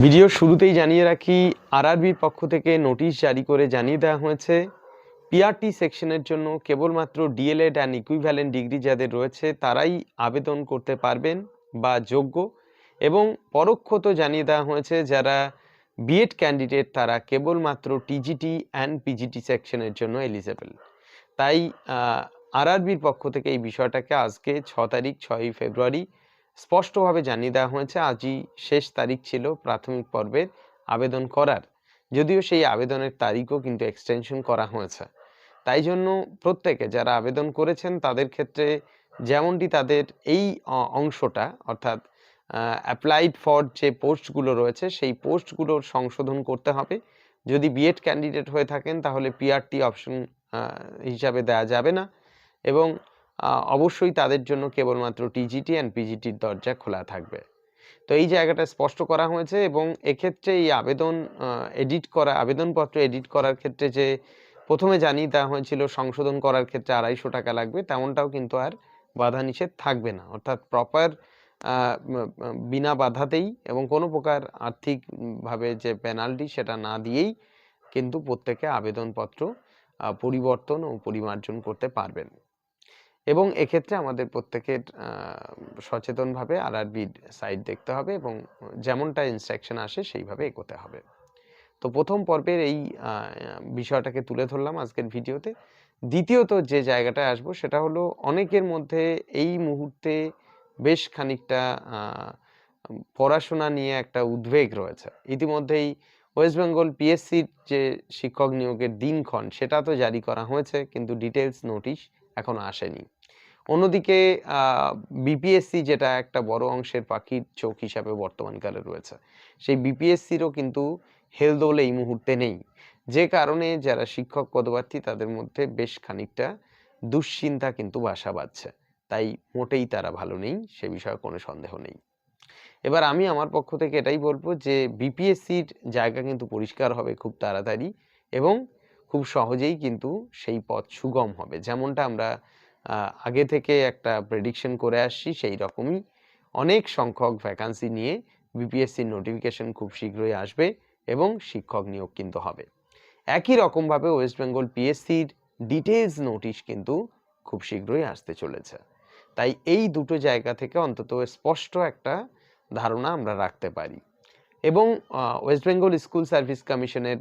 Video শুরুতেই জানিয়ে রাখি আরআরবির পক্ষ থেকে নোটিশ জারি করে জানিয়ে দেওয়া হয়েছে পিআরটি সেকশনের জন্য কেবলমাত্র ডিএলএড অ্যান্ড ইকুইভ্যালেন্ট ডিগ্রি যাদের রয়েছে, তারাই আবেদন করতে পারবেন বা যোগ্য এবং পরোক্ষত জানিয়ে দেওয়া হয়েছে, যারা বিএড ক্যান্ডিডেট তারা কেবলমাত্র টিজিটি অ্যান্ড পিজিটি সেকশনের জন্য এলিজেবল তাই আরআরবির পক্ষ থেকে এই বিষয়টাকে আজকে ছ তারিখ, ছয়ই ফেব্রুয়ারি স্পষ্টভাবে জানিয়ে দেওয়া হয়েছে, আজই শেষ তারিখ ছিল প্রাথমিক পর্বের আবেদন করার। যদিও সেই আবেদনের তারিখও কিন্তু এক্সটেনশন করা হয়েছে। তাই জন্য প্রত্যেকে যারা আবেদন করেছেন, তাদের ক্ষেত্রে যেমনটি তাদের এই অংশটা, অর্থাৎ অ্যাপ্লাইড ফর যে পোস্টগুলো রয়েছে, সেই পোস্টগুলোর সংশোধন করতে হবে। যদি বিএড ক্যান্ডিডেট হয়ে থাকেন, তাহলে পিআরটি অপশন হিসাবে দেওয়া যাবে না। এবং অবশ্যই তাদের জন্য কেবলমাত্র টিজিটি অ্যান্ড পিজিটির দরজা খোলা থাকবে। তো এই জায়গাটা স্পষ্ট করা হয়েছে এবং এক্ষেত্রে এই আবেদন এডিট করা, আবেদনপত্র এডিট করার ক্ষেত্রে যে প্রথমে জানিয়ে দেওয়া হয়েছিল সংশোধন করার ক্ষেত্রে আড়াইশো টাকা লাগবে, তেমনটাও কিন্তু আর বাধা নিষেধ থাকবে না। অর্থাৎ প্রপার বিনা বাধাতেই এবং কোনো প্রকার আর্থিকভাবে যে পেনাল্টি সেটা না দিয়েই কিন্তু প্রত্যেকে আবেদনপত্র পরিবর্তন ও পরিমার্জন করতে পারবেন। এবং এক্ষেত্রে আমাদের প্রত্যেকের সচেতনভাবে আরআরবির সাইট দেখতে হবে এবং যেমনটা ইনস্ট্রাকশন আসে সেইভাবে এগোতে হবে। তো প্রথম পর্বের এই বিষয়টাকে তুলে ধরলাম আজকের ভিডিওতে। দ্বিতীয়ত যে জায়গাটায় আসব সেটা হলো অনেকের মধ্যে এই মুহূর্তে বেশ খানিকটা পড়াশোনা নিয়ে একটা উদ্বেগ রয়েছে। ইতিমধ্যেই ওয়েস্ট বেঙ্গল পিএসসির যে শিক্ষক নিয়োগের দিনক্ষণ সেটা তো জারি করা হয়েছে, কিন্তু ডিটেলস নোটিশ এখনও আসেনি। অন্যদিকে বিপিএসসি যেটা একটা বড় অংশের পাখির চোখ হিসাবে বর্তমানকালে রয়েছে, সেই বিপিএসসিরও কিন্তু হেলদোল এই মুহূর্তে নেই। যে কারণে যারা শিক্ষক পদপ্রার্থী তাদের মধ্যে বেশ খানিকটা দুশ্চিন্তা কিন্তু বাসা বাঁধছে তাই মোটেই তারা ভালো নেই, সে বিষয়ে কোনো সন্দেহ নেই। এবার আমি আমার পক্ষ থেকে এটাই বলব যে বিপিএসসির জায়গা কিন্তু পরিষ্কার হবে খুব তাড়াতাড়ি এবং খুব সহজেই কিন্তু সেই পথ সুগম হবে। যেমনটা আমরা আগে থেকে একটা প্রেডিকশন করে আসছি, সেই রকমই অনেক সংখ্যক ভ্যাকান্সি নিয়ে বিপিএসসির নোটিফিকেশন খুব শীঘ্রই আসবে এবং শিক্ষক নিয়োগ কিন্তু হবে। একই রকমভাবে ওয়েস্ট বেঙ্গল পিএসসির ডিটেলস নোটিশ কিন্তু খুব শীঘ্রই আসতে চলেছে। তাই এই দুটো জায়গা থেকে অন্তত স্পষ্ট একটা ধারণা আমরা রাখতে পারি। এবং ওয়েস্ট বেঙ্গল স্কুল সার্ভিস কমিশনের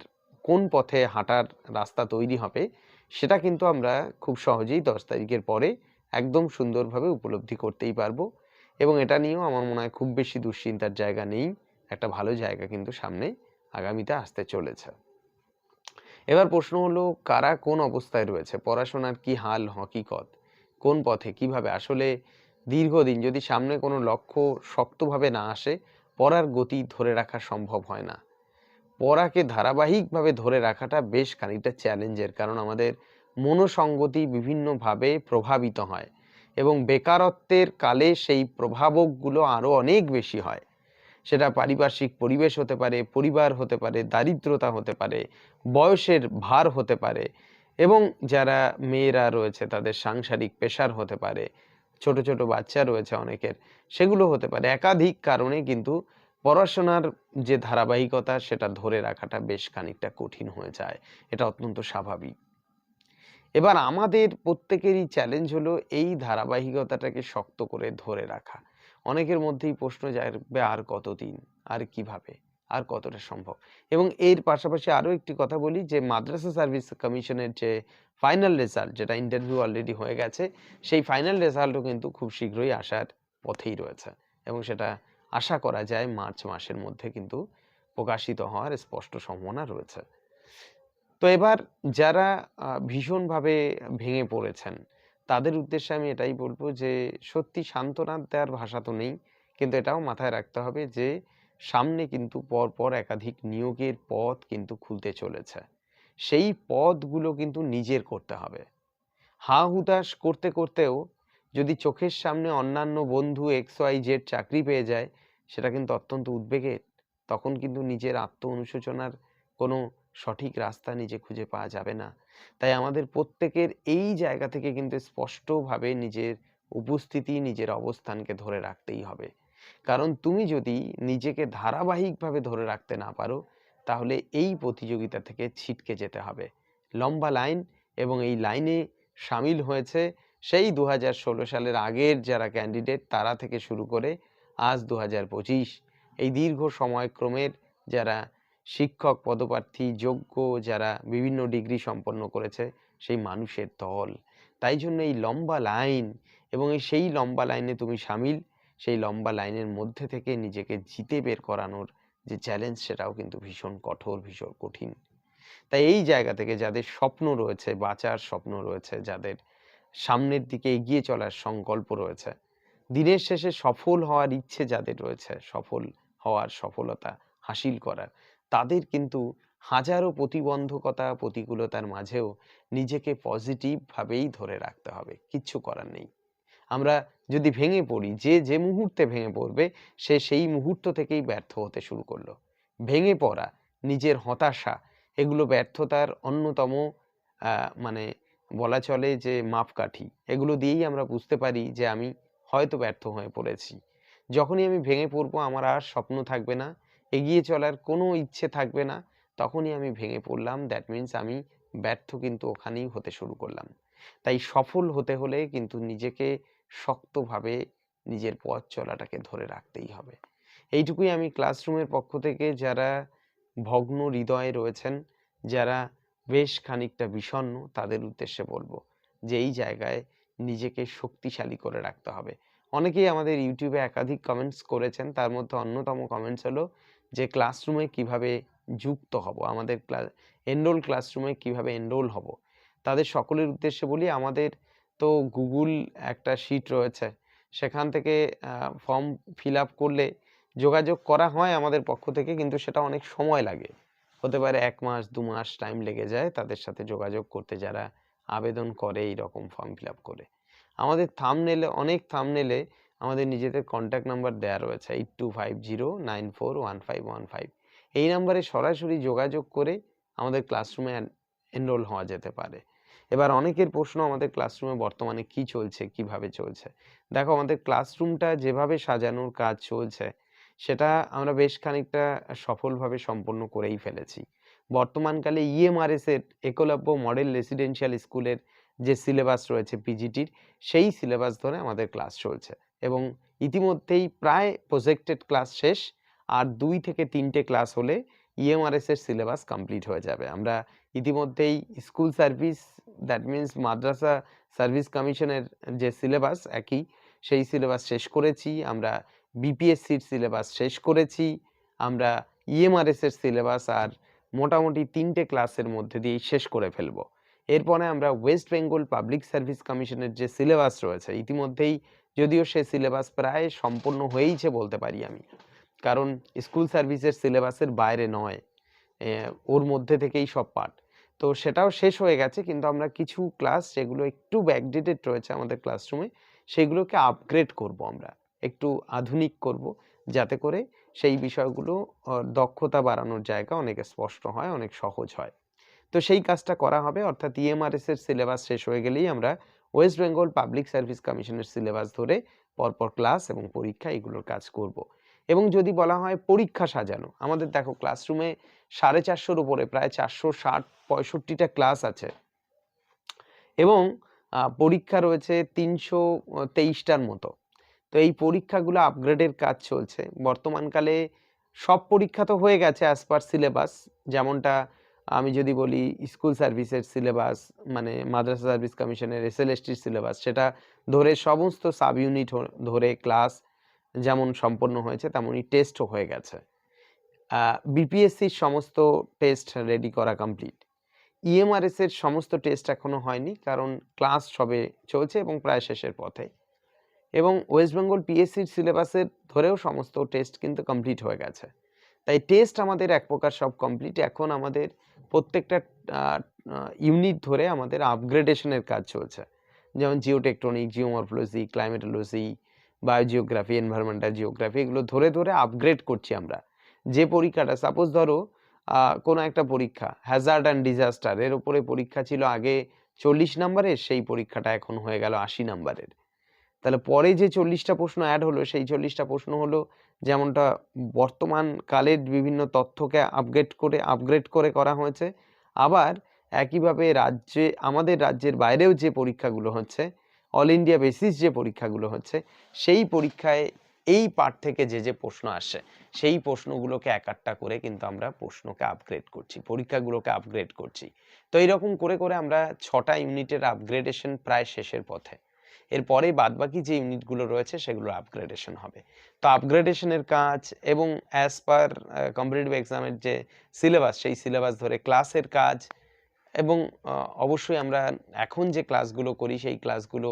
কোন পথে হাঁটার রাস্তা তৈরি হবে, সেটা কিন্তু আমরা খুব সহজেই দশ তারিখের পরে একদম সুন্দরভাবে উপলব্ধি করতেই পারব। এবং এটা নিয়েও আমার মনে হয় খুব বেশি দুশ্চিন্তার জায়গা নেই, একটা ভালো জায়গা কিন্তু সামনে আগামীতে আসতে চলেছে। এবার প্রশ্ন হলো, কারা কোন অবস্থায় রয়েছে? পড়াশোনার কি হাল হকিকত কোন পথে, কীভাবে? আসলে দীর্ঘদিন যদি সামনে কোনো লক্ষ্য শক্তভাবে না আসে, পড়ার গতি ধরে রাখা সম্ভব হয় না। পড়াকে ধারাবাহিকভাবে ধরে রাখাটা বেশ খানিকটা চ্যালেঞ্জের কারণ আমাদের মনোসঙ্গতি বিভিন্নভাবে প্রভাবিত হয় এবং বেকারত্বের কালে সেই প্রভাবকগুলো আরও অনেক বেশি হয়। সেটা পারিপার্শ্বিক পরিবেশ হতে পারে, পরিবার হতে পারে, দারিদ্রতা হতে পারে, বয়সের ভার হতে পারে এবং যারা মেয়েরা রয়েছে তাদের সাংসারিক পেশার হতে পারে, ছোট ছোট বাচ্চা রয়েছে অনেকের, সেগুলো হতে পারে। একাধিক কারণে কিন্তু পড়াশোনার যে ধারাবাহিকতা, সেটা ধরে রাখাটা বেশ খানিকটা কঠিন হয়ে যায়। এটা অত্যন্ত স্বাভাবিক। এবার আমাদের প্রত্যেকেরই চ্যালেঞ্জ হলো এই ধারাবাহিকতাটাকে শক্ত করে ধরে রাখা। অনেকের মধ্যেই প্রশ্ন জাগবে, আর কতদিন? আর কীভাবে? আর কতটা সম্ভব? এবং এর পাশাপাশি আরও একটি কথা বলি যে, মাদ্রাসা সার্ভিস কমিশনের যে ফাইনাল রেজাল্ট যেটা ইন্টারভিউ অলরেডি হয়ে গেছে, সেই ফাইনাল রেজাল্টও কিন্তু খুব শীঘ্রই আসার পথেই রয়েছে। এবং সেটা আশা করা যায় মার্চ মাসের মধ্যে কিন্তু প্রকাশিত হওয়ার স্পষ্ট সম্ভাবনা রয়েছে। তো এবার যারা ভীষণভাবে ভেঙে পড়েছেন, তাদের উদ্দেশ্যে আমি এটাই বলব যে, সত্যি সান্ত্বনা দেওয়ার ভাষা তো নেই, কিন্তু এটাও মাথায় রাখতে হবে যে, সামনে কিন্তু পরপর একাধিক নিয়োগের পথ কিন্তু খুলতে চলেছে। সেই পথগুলো কিন্তু নিজের করতে হবে। হা হুতাশ করতে করতেও যদি চোখের সামনে অন্যান্য বন্ধু এক্স ওয়াই জেড চাকরি পেয়ে যায়, সেটা কিন্তু অত্যন্ত উদ্বেগের। তখন কিন্তু নিজের আত্ম অনুশোচনার কোনো সঠিক রাস্তা নিজে খুঁজে পাওয়া যাবে না। তাই আমাদের প্রত্যেকের এই জায়গা থেকে কিন্তু স্পষ্টভাবে নিজের উপস্থিতি, নিজের অবস্থানকে ধরে রাখতেই হবে। কারণ তুমি যদি নিজেকে ধারাবাহিকভাবে ধরে রাখতে না পারো, তাহলে এই প্রতিযোগিতা থেকে ছিটকে যেতে হবে। লম্বা লাইন এবং এই লাইনে সামিল হয়েছে সেই দু হাজার ষোলো সালের আগের যারা ক্যান্ডিডেট তারা থেকে শুরু করে আজ দু হাজার পঁচিশ। এই দীর্ঘ সময়ক্রমের যারা শিক্ষক, পদপ্রার্থী, যোগ্য, যারা বিভিন্ন ডিগ্রি সম্পন্ন করেছে, সেই মানুষের দল। তাই জন্য এই লম্বা লাইন এবং এই সেই লম্বা লাইনে তুমি সামিল, সেই লম্বা লাইনের মধ্যে থেকে নিজেকে জিতে বের করানোর যে চ্যালেঞ্জ সেটাও কিন্তু ভীষণ কঠোর, ভীষণ কঠিন। তাই এই জায়গা থেকে যাদের স্বপ্ন রয়েছে, বাঁচার স্বপ্ন রয়েছে, যাদের সামনের দিকে এগিয়ে চলার সংকল্প রয়েছে। দিনের শেষে সফল হওয়ার ইচ্ছে যাদের রয়েছে, সফল হওয়ার সফলতা হাসিল করার, তাদের কিন্তু হাজারো প্রতিবন্ধকতা, প্রতিকূলতার মাঝেও নিজেকে পজিটিভভাবেই ধরে রাখতে হবে, কিচ্ছু করার নেই। আমরা যদি ভেঙে পড়ি, যে যে মুহূর্তে ভেঙে পড়বে, সে সেই মুহূর্ত থেকেই ব্যর্থ হতে শুরু করল। ভেঙে পড়া, নিজের হতাশা, এগুলো ব্যর্থতার অন্যতম মানে বলা চলে যে মাপকাঠি। এগুলো দিয়েই আমরা বুঝতে পারি যে আমি হয়তো ব্যর্থ হয়ে পড়েছি। যখনই আমি ভেঙে পড়ব, আমার আর স্বপ্ন থাকবে না, এগিয়ে চলার কোনো ইচ্ছে থাকবে না, তখনই আমি ভেঙে পড়লাম। দ্যাট মিন্স আমি ব্যর্থ কিন্তু ওখানেই হতে শুরু করলাম। তাই সফল হতে হলে কিন্তু নিজেকে শক্তভাবে নিজের পথ চলাটাকে ধরে রাখতেই হবে। এইটুকুই আমি ক্লাসরুমের পক্ষ থেকে যারা ভগ্ন হৃদয়ে রয়েছেন, যারা বেশ খানিকটা বিষণ্ণ তাদের উদ্দেশ্যে বলব যে, এই জায়গায় নিজেকে শক্তিশালী করে রাখতে হবে। অনেকেই আমাদের ইউটিউবে একাধিক কমেন্টস করেছেন, তার মধ্যে অন্যতম কমেন্টস হলো যে ক্লাসরুমে কীভাবে যুক্ত হব, আমাদের ক্লাস এনরোল ক্লাসরুমে কীভাবে এনরোল হব। তাদের সকলের উদ্দেশ্যে বলি, আমাদের তো গুগল একটা শিট রয়েছে, সেখান থেকে ফর্ম ফিল আপ করলে যোগাযোগ করা হয় আমাদের পক্ষ থেকে, কিন্তু সেটা অনেক সময় লাগে। হতে পারে এক মাস, দু মাস টাইম লেগে যায় তাদের সাথে যোগাযোগ করতে যারা আবেদন করে এই রকম ফর্ম ফিল আপ করে। আমাদের থামনেলে অনেক থামনেলে আমাদের নিজেদের কন্ট্যাক্ট নাম্বার দেওয়া রয়েছে eight two five zero nine four one five one five এই নাম্বারে সরাসরি যোগাযোগ করে আমাদের ক্লাসরুমে এনরোল হওয়া যেতে পারে। এবার অনেকের প্রশ্ন, আমাদের ক্লাসরুমে বর্তমানে কি চলছে, কীভাবে চলছে? দেখো, আমাদের ক্লাসরুমটা যেভাবে সাজানোর কাজ চলছে সেটা আমরা বেশ খানিকটা সফলভাবে সম্পন্ন করেই ফেলেছি। বর্তমানকালে ইএমআরএস এর একলব্য মডেল রেসিডেন্সিয়াল স্কুলের যে সিলেবাস রয়েছে পিজিটির সেই সিলেবাস ধরে আমাদের ক্লাস চলছে এবং ইতিমধ্যেই প্রায় প্রজেক্টেড ক্লাস শেষ আর দুই থেকে তিনটে ক্লাস হলে ইএমআরএস এর সিলেবাস কমপ্লিট হয়ে যাবে। আমরা ইতিমধ্যেই স্কুল সার্ভিস দ্যাট মিন্স মাদ্রাসা সার্ভিস কমিশনের যে সিলেবাস একই, সেই সিলেবাস শেষ করেছি। আমরা বিপিএসসির সিলেবাস শেষ করেছি। আমরা ইএমআরএস এর সিলেবাস আর মোটামুটি তিনটে ক্লাসের মধ্যে দিয়েই শেষ করে ফেলব। এরপরে আমরা ওয়েস্ট বেঙ্গল পাবলিক সার্ভিস কমিশনের যে সিলেবাস রয়েছে, ইতিমধ্যেই যদিও সে সিলেবাস প্রায় সম্পূর্ণ হয়েইছে বলতে পারি আমি, কারণ স্কুল সার্ভিসের সিলেবাসের বাইরে নয় ওর মধ্যে থেকেই সব পাঠ তো সেটাও শেষ হয়ে গেছে, কিন্তু আমরা কিছু ক্লাস যেগুলো একটু ব্যাকডেটেড রয়েছে আমাদের ক্লাসরুমে সেগুলোকে আপগ্রেড করব আমরা। একটু আধুনিক করব। যাতে করে সেই বিষয়গুলো দক্ষতা বাড়ানোর জায়গা অনেক স্পষ্ট হয়, অনেক সহজ হয়। তো সেই কাজটা করা হবে, অর্থাৎ ইএমআরএস এর সিলেবাস শেষ হয়ে গেলেই আমরা ওয়েস্ট বেঙ্গল পাবলিক সার্ভিস কমিশনের সিলেবাস ধরে পরপর ক্লাস এবং পরীক্ষা এগুলোর কাজ করব। এবং যদি বলা হয় পরীক্ষা সাজানো, আমাদের দেখো ক্লাসরুমে সাড়ে চারশোর উপরে, প্রায় চারশো ষাট, পঁয়ষট্টিটা ক্লাস আছে। এবং পরীক্ষা রয়েছে তিনশো তেইশটার মতো। তো এই পরীক্ষাগুলো আপগ্রেডের কাজ চলছে। বর্তমানকালে সব পরীক্ষা তো হয়ে গেছে অ্যাজ পার সিলেবাস যেমনটা আমি যদি বলি স্কুল সার্ভিসের সিলেবাস মানে মাদ্রাসা সার্ভিস কমিশনের এসএলএসটির সিলেবাস সেটা ধরে সমস্ত সাব ইউনিট ধরে ক্লাস যেমন সম্পন্ন হয়েছে, তেমনই টেস্টও হয়ে গেছে। বিপিএসসির সমস্ত টেস্ট রেডি করা কমপ্লিট ইএমআরএস এর সমস্ত টেস্ট এখনও হয়নি, কারণ ক্লাস সবে চলছে এবং প্রায় শেষের পথে। এবং ওয়েস্ট বেঙ্গল পিএসসির সিলেবাসের ধরেও সমস্ত টেস্ট কিন্তু কমপ্লিট হয়ে গেছে। তাই টেস্ট আমাদের এক প্রকার সব কমপ্লিট। এখন আমাদের প্রত্যেকটা ইউনিট ধরে আমাদের আপগ্রেডেশনের কাজ চলছে। যেমন geotectonic geomorphology climatology biogeography environmental geography এগুলো ধরে ধরে আপগ্রেড করছি আমরা। যে পরীক্ষাটা সাপোজ ধরো কোনো একটা পরীক্ষা হ্যাজার্ড অ্যান্ড ডিজাস্টার এর উপরে পরীক্ষা ছিল আগে চল্লিশ নাম্বারের সেই পরীক্ষাটা এখন হয়ে গেল আশি নাম্বারের তাহলে পরে যে চল্লিশটা প্রশ্ন অ্যাড হলো, সেই চল্লিশটা প্রশ্ন হলো যেমনটা বর্তমান কালের বিভিন্ন তথ্যকে আপগ্রেড করে আপগ্রেড করে করা হয়েছে। আবার একইভাবে রাজ্যে, আমাদের রাজ্যের বাইরেও যে পরীক্ষাগুলো হচ্ছে অল ইন্ডিয়া বেসিস যে পরীক্ষাগুলো হচ্ছে, সেই পরীক্ষায় এই পার্ট থেকে যে যে প্রশ্ন আসে, সেই প্রশ্নগুলোকে এক একটা করে কিন্তু আমরা প্রশ্নকে আপগ্রেড করছি, পরীক্ষাগুলোকে আপগ্রেড করছি। তো এইরকম করে করে আমরা ছটা ইউনিটের আপগ্রেডেশন প্রায় শেষের পথে। এরপরে বাদবাকি যে ইউনিটগুলো রয়েছে সেগুলো আপগ্রেডেশন হবে। তো আপগ্রেডেশনের কাজ এবং অ্যাজ পার কম্পিটিটিভ এক্সামের যে সিলেবাস সেই সিলেবাস ধরে ক্লাসের কাজ এবং অবশ্যই আমরা এখন যে ক্লাসগুলো করি, সেই ক্লাসগুলো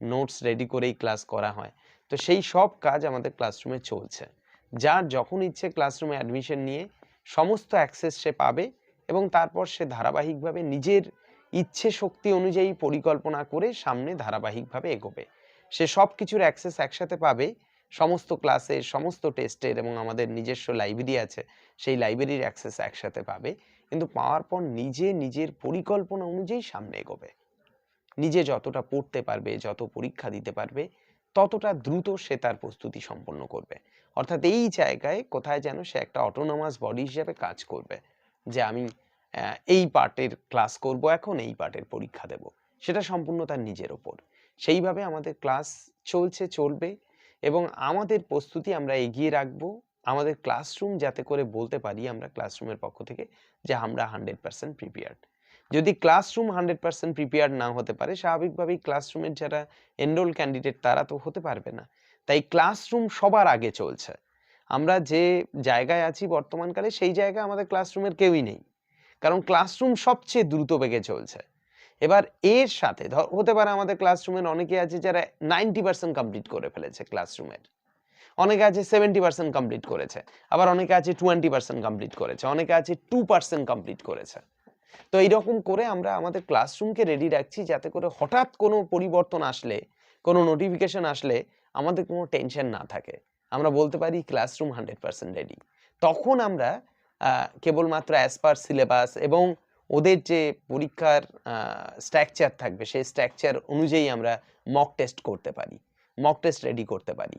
নোটস রেডি করেই ক্লাস করা হয়। তো সেই সব কাজ আমাদের ক্লাসরুমে চলছে। যার যখন ইচ্ছে ক্লাসরুমে অ্যাডমিশন নিয়ে সমস্ত অ্যাক্সেস সে পাবে এবং তারপর সে ধারাবাহিকভাবে নিজের ইচ্ছে শক্তি অনুযায়ী পরিকল্পনা করে সামনে ধারাবাহিকভাবে এগোবে। সে সব কিছুর অ্যাক্সেস একসাথে পাবে। সমস্ত ক্লাসের সমস্ত টেস্টের এবং আমাদের নিজস্ব লাইব্রেরি আছে, সেই লাইব্রেরির অ্যাক্সেস একসাথে পাবে। কিন্তু পাওয়ার পর নিজে নিজের পরিকল্পনা অনুযায়ী সামনে এগোবে। নিজে যতটা পড়তে পারবে, যত পরীক্ষা দিতে পারবে, ততটা দ্রুত সে তার প্রস্তুতি সম্পন্ন করবে। অর্থাৎ এই জায়গায় কোথায় যেন সে একটা অটোনোমাস বডি হিসেবে কাজ করবে। যে আমি এই পার্টের ক্লাস করব, এখন এই পার্টের পরীক্ষা দেব। সেটা সম্পূর্ণ তার নিজের ওপর। সেইভাবে আমাদের ক্লাস চলছে, চলবে এবং আমাদের প্রস্তুতি আমরা এগিয়ে রাখব। আমাদের ক্লাসরুম যাতে করে বলতে পারি আমরা ক্লাসরুমের পক্ষ থেকে যে আমরা হান্ড্রেড পার্সেন্ট প্রিপেয়ার্ড যদি ক্লাসরুম হান্ড্রেড পার্সেন্ট প্রিপেয়ার্ড না হতে পারে, স্বাভাবিকভাবেই ক্লাসরুমের যারা এনরোল ক্যান্ডিডেট তারা তো হতে পারবে না। তাই ক্লাসরুম সবার আগে চলছে। আমরা যে জায়গায় আছি বর্তমানকালে, সেই জায়গায় আমাদের ক্লাসরুমের কেউই নেই। কারণ ক্লাসরুম সবচেয়ে দ্রুত বেগে চলছে। এবার এর সাথে, ধর, হতে পারে আমাদের ক্লাসরুমের অনেকে আছে যারা নাইনটি পার্সেন্ট কমপ্লিট করে ফেলেছে ক্লাসরুমের অনেকে আছে সেভেন্টি পার্সেন্ট কমপ্লিট করেছে, আবার অনেকে আছে টোয়েন্টি পার্সেন্ট কমপ্লিট করেছে, অনেকে আছে টু পার্সেন্ট কমপ্লিট করেছে। তো এইরকম করে আমরা আমাদের ক্লাসরুমকে রেডি রাখছি যাতে করে হঠাৎ কোনো পরিবর্তন আসলে, কোনো নোটিফিকেশন আসলে আমাদের কোনো টেনশন না থাকে। আমরা বলতে পারি ক্লাসরুম হান্ড্রেড পার্সেন্ট রেডি তখন আমরা কেবলমাত্র অ্যাজ পার সিলেবাস এবং ওদের যে পরীক্ষার স্ট্রাকচার থাকবে, সেই স্ট্রাকচার অনুযায়ী আমরা মক টেস্ট করতে পারি মক টেস্ট রেডি করতে পারি।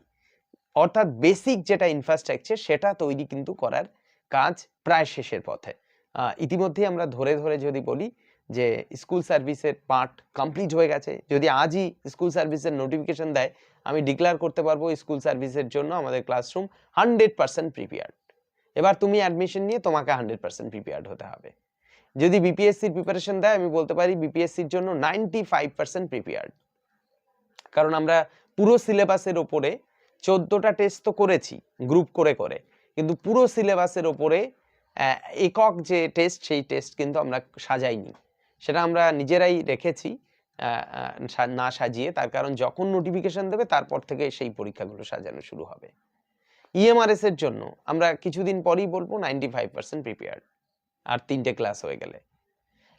অর্থাৎ বেসিক যেটা ইনফ্রাস্ট্রাকচার সেটা তৈরি কিন্তু করার কাজ প্রায় শেষের পথে। ইতিমধ্যেই আমরা ধরে ধরে যদি বলি যে স্কুল সার্ভিসের পার্ট কমপ্লিট হয়ে গেছে, যদি আজই স্কুল সার্ভিসের নোটিফিকেশন দেয়, আমি ডিক্লেয়ার করতে পারব স্কুল সার্ভিসের জন্য আমাদের ক্লাসরুম হান্ড্রেড পার্সেন্ট প্রিপেয়ার্ড এবার তুমি অ্যাডমিশন নিয়ে তোমাকে হান্ড্রেড পার্সেন্ট প্রিপেয়ার্ড হতে হবে। যদি বিপিএসসির প্রিপারেশন দেয়, আমি বলতে পারি বিপিএসসির জন্য নাইনটি ফাইভ পার্সেন্ট প্রিপেয়ার্ড কারণ আমরা পুরো সিলেবাসের ওপরে চোদ্দোটা টেস্ট তো করেছি গ্রুপ করে করে। কিন্তু পুরো সিলেবাসের ওপরে একক যে টেস্ট সেই টেস্ট কিন্তু আমরা সাজাইনি। সেটা আমরা নিজেরাই রেখেছি না সাজিয়ে। তার কারণ যখন নোটিফিকেশন দেবে, তারপর থেকে সেই পরীক্ষাগুলো সাজানো শুরু হবে। ইএমআরএস এর জন্য আমরা কিছুদিন পরেই বলব নাইনটি ফাইভ পার্সেন্ট প্রিপেয়ার্ড আর তিনটে ক্লাস হয়ে গেলে।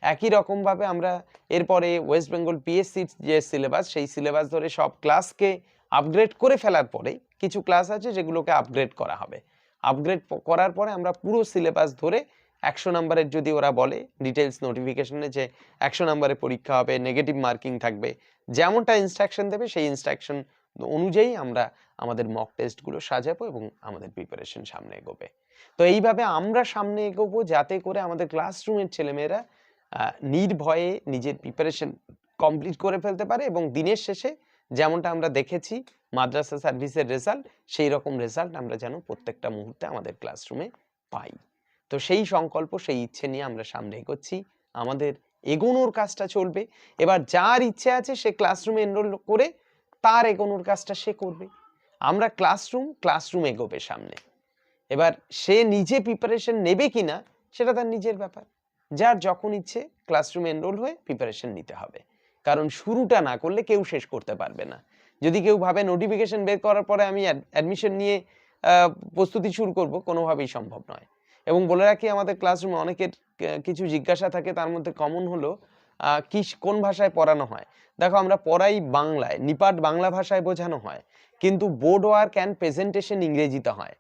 একই রকমভাবে আমরা এরপরে ওয়েস্ট বেঙ্গল পিএসসির যে সিলেবাস সেই সিলেবাস ধরে সব ক্লাসকে আপগ্রেড করে ফেলার পরে কিছু ক্লাস আছে যেগুলোকে আপগ্রেড করা হবে। আপগ্রেড করার পরে আমরা পুরো সিলেবাস ধরে একশো নাম্বারের যদি ওরা বলে ডিটেলস নোটিফিকেশনে যে একশো নাম্বারের পরীক্ষা হবে নেগেটিভ মার্কিং থাকবে, যেমনটা ইনস্ট্রাকশন দেবে, সেই ইনস্ট্রাকশন অনুযায়ী আমরা আমাদের মক টেস্টগুলো সাজাবো এবং আমাদের প্রিপারেশন সামনে এগোবে। তো এইভাবে আমরা সামনে এগোবো যাতে করে আমাদের ক্লাসরুমের ছেলেমেয়েরা নির্ভয়ে নিজের প্রিপারেশন কমপ্লিট করে ফেলতে পারে এবং দিনের শেষে যেমনটা আমরা দেখেছি, মাদ্রাসা সার্ভিসের রেজাল্ট সেই রকম রেজাল্ট আমরা যেন প্রত্যেকটা মুহূর্তে আমাদের ক্লাসরুমে পাই। তো সেই সংকল্প, সেই ইচ্ছে নিয়ে আমরা সামনে এগোচ্ছি। আমাদের এগোনোর কাজটা চলবে। এবার যার ইচ্ছে আছে সে ক্লাসরুমে এনরোল করে তার এগোনোর কাজটা সে করবে। আমরা ক্লাসরুম ক্লাসরুম এগোবে সামনে। এবার সে নিজে প্রিপারেশন নেবে কিনা, সেটা তার নিজের ব্যাপার। যার যখন ইচ্ছে ক্লাসরুমে এনরোল হয়ে প্রিপারেশন নিতে হবে। কারণ শুরুটা না করলে কেউ শেষ করতে পারবে না। যদি কেউ ভাবে নোটিফিকেশন বের করার পরে আমি অ্যাডমিশন নিয়ে প্রস্তুতি শুরু করব, কোনোভাবেই সম্ভব নয়। এবং বলে রাখি, আমাদের ক্লাসরুমে অনেকের কিছু জিজ্ঞাসা থাকে, তার মধ্যে কমন হলো কি কোন ভাষায় পড়ানো হয়? দেখো আমরা পড়াই বাংলায়, নিপাট বাংলা ভাষায় বোঝানো হয়, কিন্তু বোর্ড ওয়ার্ক অ্যান্ড প্রেজেন্টেশন ইংরেজিতে হয়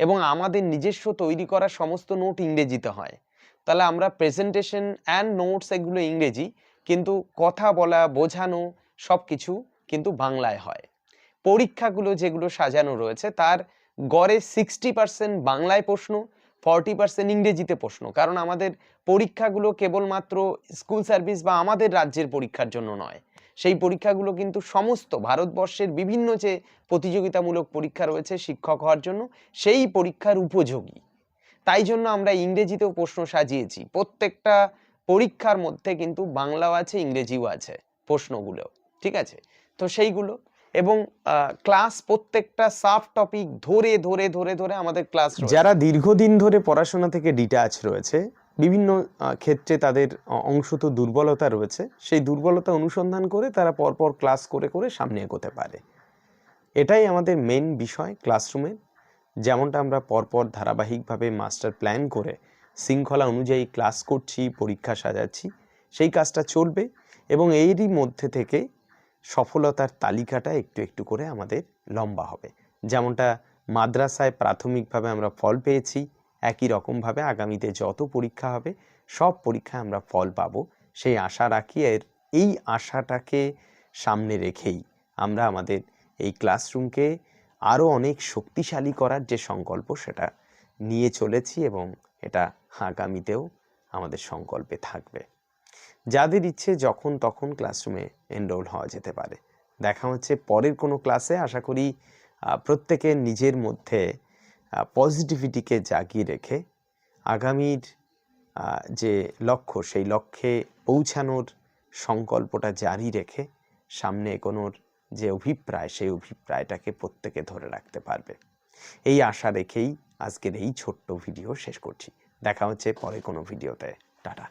এবং আমাদের নিজস্ব তৈরি করা সমস্ত নোট ইংরেজিতে হয়। তাহলে আমরা প্রেজেন্টেশন অ্যান্ড নোটস এগুলো ইংরেজি, কিন্তু কথা বলা, বোঝানো সব কিছু কিন্তু বাংলায় হয়। পরীক্ষাগুলো যেগুলো সাজানো রয়েছে, তার গড়ে সিক্সটি পার্সেন্ট বাংলায় প্রশ্ন ফর্টি পার্সেন্ট ইংরেজিতে প্রশ্ন। কারণ আমাদের পরীক্ষাগুলো কেবলমাত্র স্কুল সার্ভিস বা আমাদের রাজ্যের পরীক্ষার জন্য নয়। সেই পরীক্ষাগুলো কিন্তু সমস্ত ভারতবর্ষের বিভিন্ন যে প্রতিযোগিতামূলক পরীক্ষা রয়েছে শিক্ষক হওয়ার জন্য, সেই পরীক্ষার উপযোগী। তাই জন্য আমরা ইংরেজিতেও প্রশ্ন সাজিয়েছি। প্রত্যেকটা পরীক্ষার মধ্যে কিন্তু বাংলাও আছে, ইংরেজিও আছে প্রশ্নগুলো। ঠিক আছে? তো সেইগুলো এবং ক্লাস প্রত্যেকটা সাব টপিক ধরে ধরে ধরে ধরে আমাদের ক্লাস যারা দীর্ঘদিন ধরে পড়াশোনা থেকে ডিটাচ রয়েছে, বিভিন্ন ক্ষেত্রে তাদের, অ- অংশত দুর্বলতা রয়েছে, সেই দুর্বলতা অনুসন্ধান করে তারা পরপর ক্লাস করে করে সামনে এগোতে পারে। এটাই আমাদের মেন বিষয় ক্লাসরুমের যেমনটা আমরা পরপর ধারাবাহিকভাবে মাস্টার প্ল্যান করে, শৃঙ্খলা অনুযায়ী ক্লাস করছি, পরীক্ষা সাজাচ্ছি, সেই কাজটা চলবে এবং এরই মধ্যে থেকে সফলতার তালিকাটা একটু একটু করে আমাদের লম্বা হবে। যেমনটা মাদ্রাসায় প্রাথমিকভাবে আমরা ফল পেয়েছি, একই রকমভাবে আগামীতে যত পরীক্ষা হবে, সব পরীক্ষায় আমরা ফল পাবো। সেই আশা রাখি এর, এই আশাটাকে সামনে রেখেই আমরা আমাদের এই ক্লাসরুমকে আরও অনেক শক্তিশালী করার যে সংকল্প, সেটা নিয়ে চলেছি এবং এটা আগামীতেও আমাদের সংকল্পে থাকবে। যাদের ইচ্ছে যখন তখন ক্লাসরুমে এনরোল হওয়া যেতে পারে। দেখা হচ্ছে পরের কোনো ক্লাসে আশা করি আহ, প্রত্যেকের নিজের মধ্যে পজিটিভিটিকে জাগিয়ে রেখে আগামীর যে লক্ষ্য সেই লক্ষ্যে পৌঁছানোর সংকল্পটা জারি রেখে সামনে এগোনোর যে অভিপ্রায় সেই অভিপ্রায়টাকে প্রত্যেকে ধরে রাখতে পারবে। এই আশা রেখেই আজকের এই ছোট্ট ভিডিও শেষ করছি। দেখা হচ্ছে পরে কোনো ভিডিওতে। টাটা।